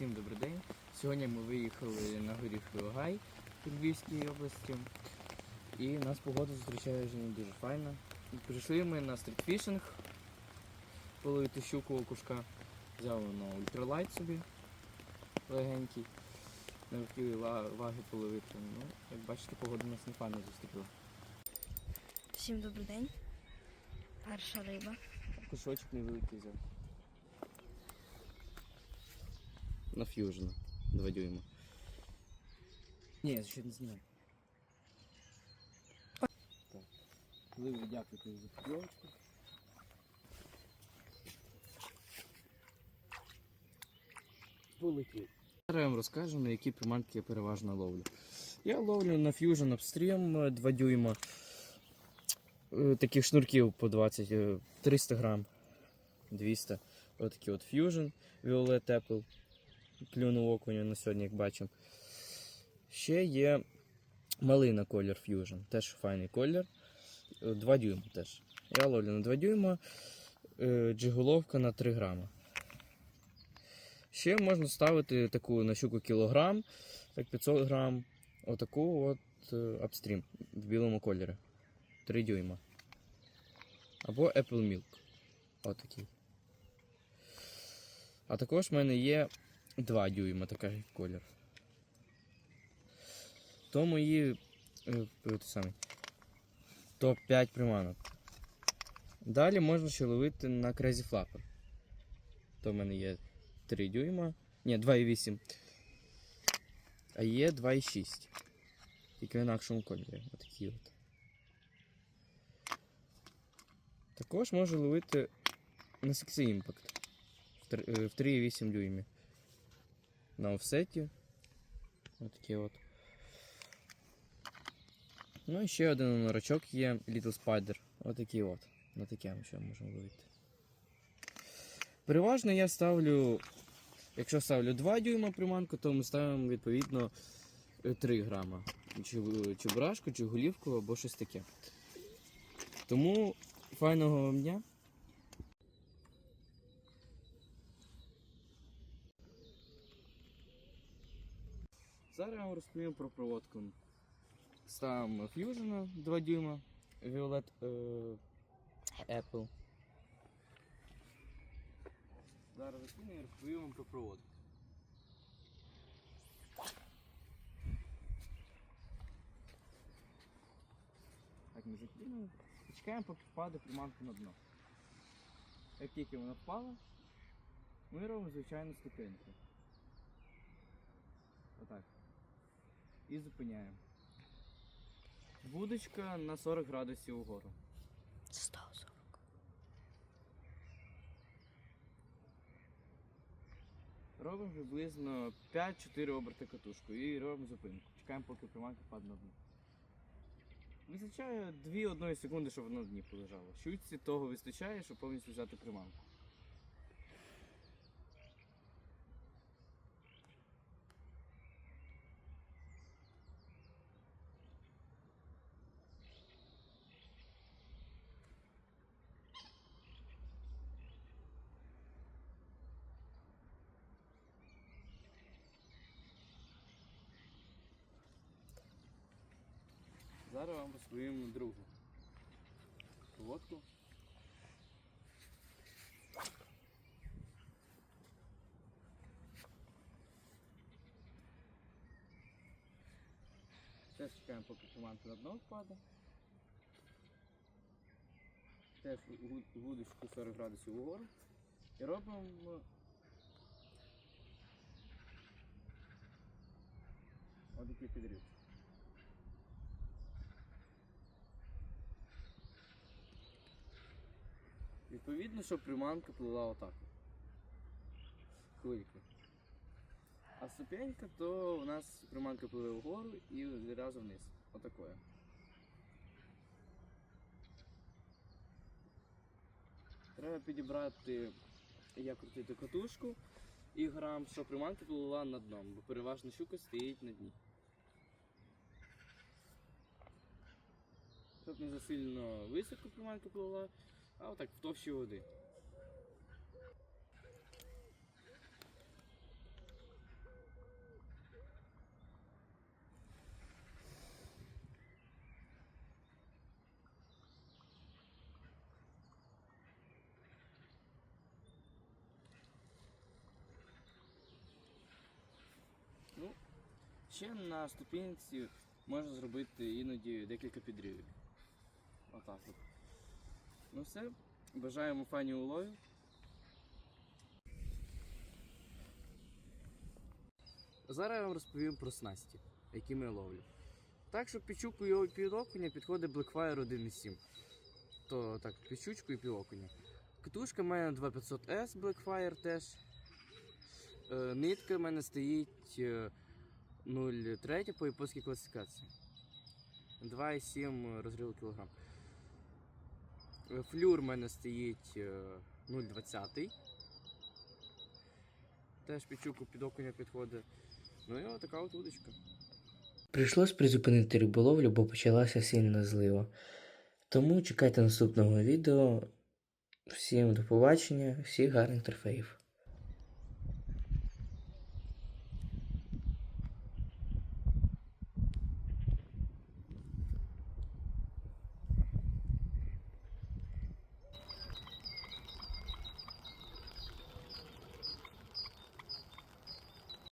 Всім добрий день. Сьогодні ми виїхали на горішковий гай у Львівській області. І нас погода зустрічає вже не дуже файно. Прийшли ми на стрітфішинг половити щуку окушка. Взяли на ультралайт собі легенький. Не хотіли ваги половити. Ну, як бачите, погода нас не файно зустріла. Всім добрий день. Перша риба. Кусочок невеликий взяв. На фьюжн. Два дюйма. Ні, ще не. Так. Коли ви дякуєте за покльовочку. Полетів. Зараз я вам розкажу, на які приманки я переважно ловлю. Я ловлю на Fusion Upstream 2 дюйма. Е, Таких шнурків по 20, е, 300 грам, 200. Отакий от Fusion Violet Apple. Клюнув окуню на сьогодні, як бачимо. Ще є малина колір Fusion, теж файний колір. 2 дюйма теж. Я ловлю на 2 дюйма, е, джиголовка на 3 грама. Ще можна ставити таку на щуку кілограм, так 500 грам. Отаку от е, апстрім в білому кольорі. 3 дюйма. Або Apple Milk. Отакий. А також в мене є 2 дюйма такий колір. То мої е, е, те саме, топ-5 приманок. Далі можна ще ловити на Crazy Flapper. То в мене є 3 дюйма. Ні, 2,8. А є 2,6. Тільки в інакшому кольорі. Отакі от. Також можу ловити на Sexy Impact в три- е, в 3,8 дюймі. На офсеті. Отакі от. Ну і ще один норачок є Little Spider. Отакий от. На таке ми ще можемо ловити. Переважно я ставлю. Якщо ставлю 2 дюйма приманку, то ми ставимо відповідно е, 3 грама. Чи, чи брашку, чи голівку, або щось таке. Тому файного вам дня. Зараз я вам розповім про проводку. Ставимо Fusion 2 дюйма, Violet е, Apple. Зараз закину і розповім вам про проводку. Так, ми закинули. Чекаємо, поки впаде приманка на дно. Як тільки вона впала, ми робимо звичайну ступеньку. Отак. І зупиняємо. Вудочка на 40 градусів угору. 140. Робимо приблизно 5-4 оберти катушку і робимо зупинку. Чекаємо, поки приманка впаде на дно. Вистачає 2-1 секунди, щоб вона на дні полежала. Щучці того вистачає, щоб повністю взяти приманку. Зараз розповім другу проводку. Теж чекаємо, поки приманка на дно впаде. Теж ву- вудочку 40 градусів угору. І робимо отакий підрив. Відповідно, щоб приманка плила отак. Хвильки. А ступенька, то у нас приманка пливе вгору і відразу вниз. Отакое. Треба підібрати, як крутити катушку і грам, щоб приманка плила над дном, бо переважно щука стоїть на дні. Щоб не засильно високо приманка плила, а отак в товщі води. Ну, Ще на ступінці можна зробити іноді декілька підривів. Отак от. Ну все. Бажаємо фані уловів. Зараз я вам розповім про снасті, які ми ловлю. Так, що під щуку і під окуня підходить Blackfire 1.7. То так, під щучку і під окуня. Катушка в мене 2500S Blackfire теж. Е, нитка в мене стоїть е, 0,3 по японській класифікації. 2,7 розрив кілограм. Е, Флюр в мене стоїть е, 0,20. Теж під щуку під окуня підходить. Ну і отака от удочка. Прийшлось призупинити риболовлю, бо почалася сильна злива. Тому чекайте наступного відео. Всім до побачення, всіх гарних трофеїв.